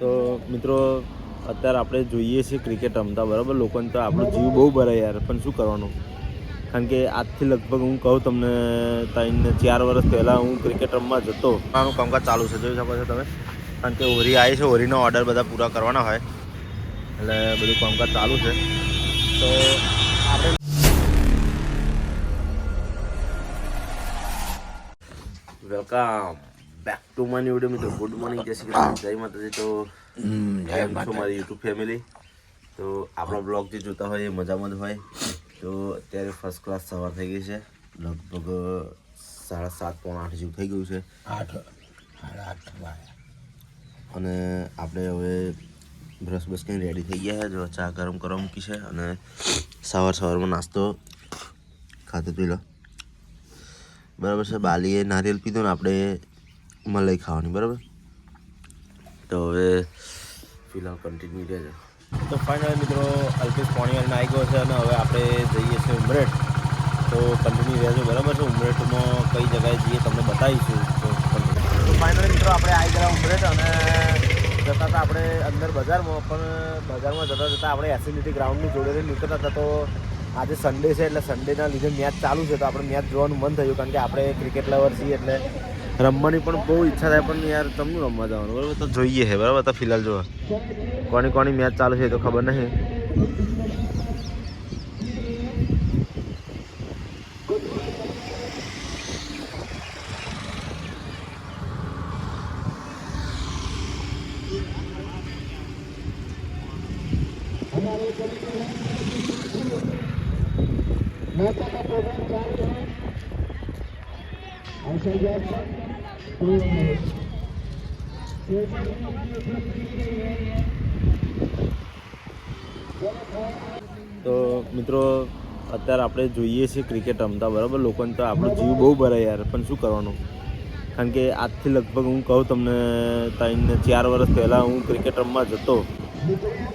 તો મિત્રો અત્યારે આપણે જોઈએ છીએ ક્રિકેટ રમતા બરાબર? લોકોને તો આપણો જીવ બહુ ભરાય યાર. પણ શું કરવાનું? કારણ કે આજથી લગભગ હું કહું તમને ત્રણ ચાર વર્ષ પહેલાં હું ક્રિકેટ રમવા જતો. આનું કામકાજ ચાલુ છે. જોઈ શકો છો તમે. કારણ કે હોરી આવી છે. હોરીનો ઓર્ડર બધા પૂરા કરવાના હોય. એટલે બધું કામકાજ ચાલુ છે. તો આપણે welcome back to my video મિત્રો ગુડ મોર્નિંગ જય શ્રી કૃષ્ણ જય માતાજી તો છો મારી યુટ્યુબ ફેમિલી તો આપણો બ્લોગ જે જોતા હોય એ મજામાં જ હોય. તો અત્યારે ફર્સ્ટ ક્લાસ સવાર થઈ ગઈ છે. લગભગ સાડા સાત પોણા આઠ જેવું થઈ ગયું છે. આઠ અને આપણે હવે બ્રશ બ્રશ કંઈ રેડી થઈ ગયા છે. જો ચા ગરમ કરવા મૂકી છે અને સવાર સવારમાં નાસ્તો ખાધો પી લો બરાબર છે બાલીએ નારિયેલ પીધું ને આપણે મલાઈ ખાવાની બરાબર? તો હવે ફિલહાલ કન્ટિન્યુ રહેજો તો ફાઇનલ મિત્રો અલ્પેશ પોણીવાળીને આવી ગયો છે અને હવે આપણે જઈએ છીએ ઉમરેઠ. તો કન્ટિન્યુ રહેજો બરાબર છે? ઉમરેઠમાં કઈ જગ્યાએ જઈએ તમને બતાવીશું. તો ફાઇનલ મિત્રો આપણે આવી ગયા ઉમરેઠ અને જતા હતા આપણે અંદર બજારમાં પણ બજારમાં જતા જતા આપણે એસિડિટી ગ્રાઉન્ડની જોડે નીકળતા હતા. તો આજે સન્ડે છે એટલે સન્ડેના લીધે મેચ ચાલુ છે. તો આપણે મેચ જોવાનું મન થયું કારણ કે આપણે ક્રિકેટ લવર છીએ એટલે રમવાની પણ બહુ ઈચ્છા થાય, પણ યાર તમને રમવા જવાનું, બરાબર? તો જોઈએ છે બરાબર? તો ફિલહાલ જો. કોની કોની મેચ ચાલુ છે તો ખબર નહીં. તો મિત્રો, અત્યારે આપણે જોઈએ છીએ ક્રિકેટ રમતા, બરાબર? લોકોને તો આપણો જીવ બહુ ભરાય યાર, પણ શું કરવાનું? કારણ કે આજથી લગભગ હું કહું તમને, ત્રણ ચાર વર્ષ પહેલાં હું ક્રિકેટ રમવા જતો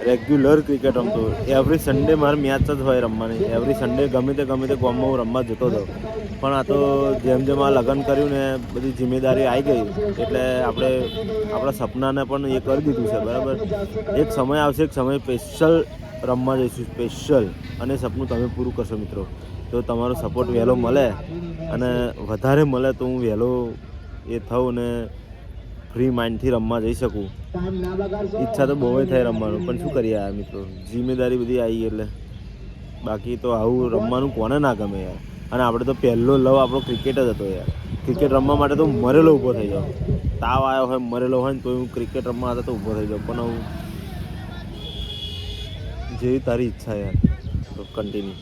રેગ્યુલર ક્રિકેટ રમતો. એવરી સન્ડે મારે મેચ જ હોય રમવાની. એવરી સન્ડે ગમે તે ગમે તે ગામમાં હું રમવા જતો હતો પણ આ તો જેમ જેમ આ લગ્ન કર્યું ને બધી જિમ્મેદારી આવી ગઈ, એટલે આપણે આપણા સપનાને પણ એ કરી દીધું છે, બરાબર? એક સમય આવશે, એક સમય સ્પેશિયલ રમવા જઈશું સ્પેશિયલ અને સપનું તમે પૂરું કરશો મિત્રો. તો તમારો સપોર્ટ વહેલો મળે અને વધારે મળે તો હું વહેલો એ થઉં ને ફ્રી માઇન્ડથી રમવા જઈ શકું. ઈચ્છા તો બહુ થાય રમવાનું, પણ શું કરીએ યાર મિત્રો? જિમ્મેદારી બધી આવી એટલે. બાકી તો આવું રમવાનું કોને ના ગમે યાર? અને આપણે તો પહેલો લવ આપણો ક્રિકેટ જ હતો યાર. ક્રિકેટ રમવા માટે તો હું મરેલો ઊભો થઈ જાઉં તાવ આવ્યો હોય, મરેલો હોય ને તો હું ક્રિકેટ રમવા હતા તો ઊભો થઈ જાઉં પણ હું જેવી તારી ઈચ્છા યાર. તો કન્ટિન્યુ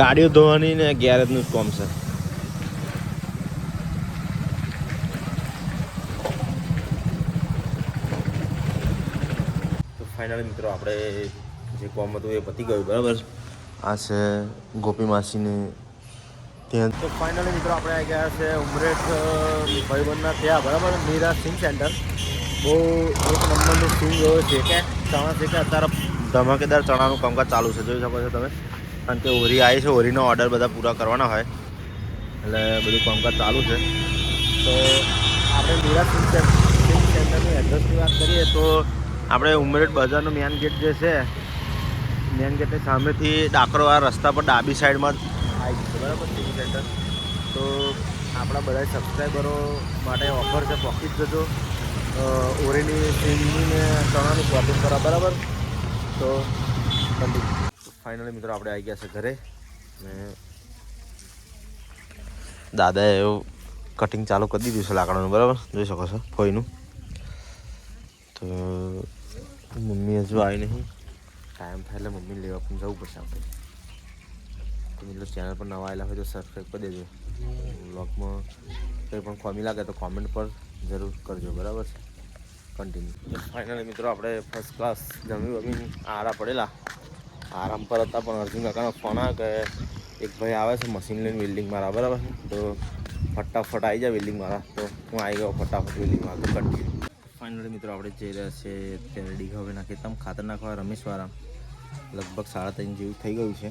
ગાડીઓ ધોવાની ને ગેરેજનું જ કોમ છે. ફાઇનલી મિત્રો આપણે જે કોમ હતું એ પતી ગયું બરાબર? આ છે ગોપી માસીની ત્યાં. તો ફાઇનલી મિત્રો આપણે આવી ગયા છે ઉમરેઠ ભાઈબંધના ત્યાં બરાબર? મીરા સિંગ સેન્ટર. બહુ એક નંબરનું સિંગ છે કે ચણા છે કે અત્યારે ધમાકેદાર ચણાનું કામકાજ ચાલુ છે જોઈ શકો છો તમે. કારણ કે હોરી આવી છે હોરીનો ઓર્ડર બધા પૂરા કરવાના હોય. એટલે બધું કામકાજ ચાલુ છે. તો આપણે મીરા સિંગ સેન્ટરની એડ્રેસની વાત કરીએ તો આપણે ઉમરેઠ બજારનો મેન ગેટ જે છે મેન ગેટની સામેથી ડાકરો આ રસ્તા પર ડાબી સાઈડમાં આવી છે, બરાબર સિંગ સેન્ટર તો આપણા બધા સબસ્ક્રાઈબરો માટે ઓફર છે પોકીટ જજો. ઓરેની સિંગની ને ચણાની શોપિંગ કરવા બરાબર? તો ફાઇનલી મિત્રો, આપણે આવી ગયા છે ઘરે. ને દાદાએ એવું કટિંગ ચાલુ કરી દીધું છે લાકડાનું, બરાબર? જોઈ શકો છો, ફોઈનું. તો મમ્મી હજુ આવી નહીં. ટાઈમ થાય એટલે મમ્મીને લેવા પણ જવું પડશે આપણે. તો ચેનલ પર નવા આવેલા હોય તો સબસ્ક્રાઈબ કરી દેજો. બ્લોગમાં કંઈ પણ ખોમી લાગે તો કોમેન્ટ પર જરૂર કરજો, બરાબર છે? કન્ટિન્યુ ફાઇનલી મિત્રો આપણે ફર્સ્ટ ક્લાસ જમી વમીને આરા પડેલા. આરામ પર હતા પણ અર્જુન કાકાનો ફોન આવે કે એક ભાઈ આવે છે મશીન લઈને બિલ્ડિંગ મારા બરાબર તો ફટાફટ આવી જાય બિલ્ડિંગ મારા. તો હું આવી ગયો ફટાફટ બિલ્ડિંગ મારા તો કન્ટિન્યુ ફાઇનલી મિત્રો, આપણે જઈ રહ્યા છે અત્યારે ડીઘા હવે નાખી તમ ખાતર નાખવા રમેશવાળા લગભગ સાડા ત્રણ જેવું થઈ ગયું છે.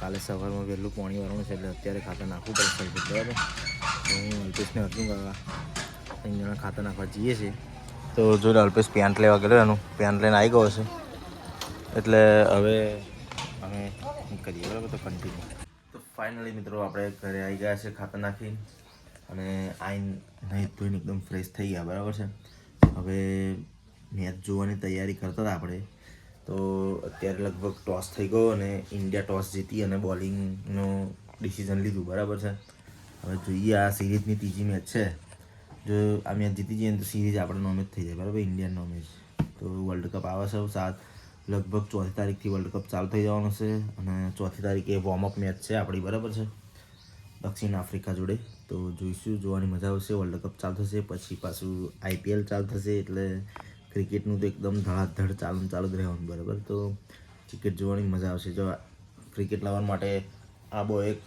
કાલે સવારમાં વહેલું પાણી વાળવાનું છે, એટલે અત્યારે ખાતર નાખવું પડશે બરાબર? તો હું અલ્પેશને અર્જુન કરવા ત્રણ જણા ખાતર નાખવા જઈએ છીએ. તો જો અલ્પેશ પેન્ટ લેવા ગયેલો એનું પેન્ટ લઈને આવી ગયો છે એટલે હવે અમે કરીએ, બરાબર? તો કન્ટિન્યુ તો ફાઇનલી મિત્રો, આપણે ઘરે આવી ગયા છે ખાતર નાખી અને આઈન નહીં ધોઈને એકદમ ફ્રેશ થઈ ગયા, બરાબર છે? હવે મેચ જોવાની તૈયારી કરતા હતા આપણે, તો અત્યારે લગભગ ટોસ થઈ ગયો અને ઇન્ડિયા ટોસ જીતી અને બોલિંગનું ડિસિઝન લીધું, બરાબર છે? હવે જોઈએ આ સિરીઝની ત્રીજી મેચ છે. જો આ મેચ જીતી જઈએ તો સિરીઝ આપણે નોમેજ થઈ જાય, બરાબર? ઇન્ડિયન નોમેજ તો વર્લ્ડ કપ આવે છે સાત, લગભગ ચોથી તારીખથી વર્લ્ડ કપ ચાલુ થઈ જવાનો છે અને ચોથી તારીખે વોર્મઅપ મેચ છે આપણી, બરાબર છે? દક્ષિણ આફ્રિકા જોડે. તો જોઈશું, જોવાની મજા આવશે વર્લ્ડ કપ ચાલુ થશે, પછી પાછું આઈપીએલ ચાલુ થશે, એટલે ક્રિકેટનું તો એકદમ ધડાધડ ચાલુ ચાલુ જ રહેવાનું, બરાબર? તો ક્રિકેટ જોવાની મજા આવશે. જો ક્રિકેટ લાવવા માટે આ બહુ એક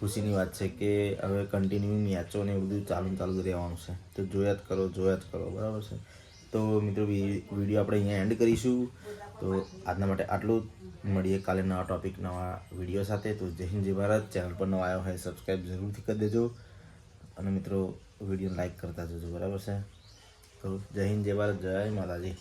ખુશીની વાત છે કે હવે કન્ટિન્યુ મેચો ને એવું બધું ચાલુ ચાલુ રહેવાનું છે. તો જોયા જ કરો, જોયા જ કરો, બરાબર છે? તો મિત્રો વીડિયો આપણે અહીંયા એન્ડ કરીશું. તો આજના માટે આટલું જ. મળીએ કાલે નવા ટોપિક નવા વીડિયો સાથે. તો જય હિન્દ, જય ભારત. ચેનલ પર નવા આવ્યો હોય સબસ્ક્રાઈબ જરૂરથી કરી દેજો. અને મિત્રો વીડિયો લાઇક કરતા જજો. બરાબર છે? તો જય હિન્દ, જય ભારત. જય માતાજી.